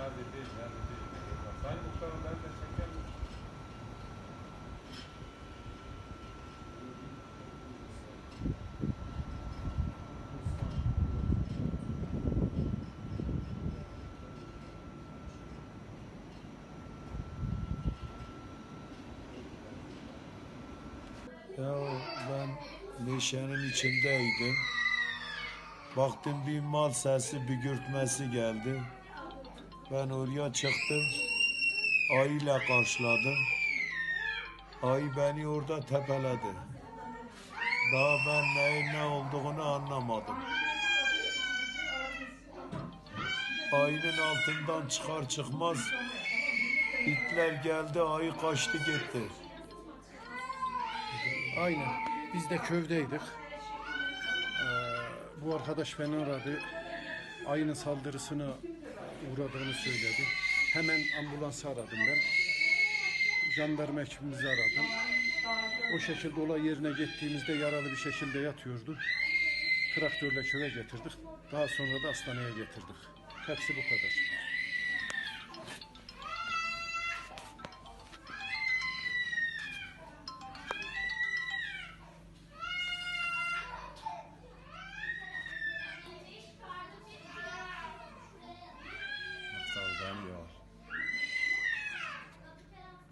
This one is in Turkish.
Nerede değil, nerede değil. Sayın Muhtarım ben de çeker misin? Ya ben meşenin içindeydim. Baktım bir mal sesi, bir gürtmesi geldi. Ben oraya çıktım. Ayıyla karşıladım. Ayı beni orada tepeledi. Daha ben neyin ne olduğunu anlamadım. Ayının altından çıkar çıkmaz itler geldi, ayı kaçtı gitti. Aynen. Biz de köydeydik. Ee, bu arkadaş beni aradı. Ayının saldırısını uğradığını söyledi. Hemen ambulansı aradım ben. Jandarma ekibimizi aradım. O şekilde olay yerine gittiğimizde yaralı bir şekilde yatıyordu. Traktörle köye getirdik. Daha sonra da hastaneye getirdik. Hepsi bu kadar. 哪里哦？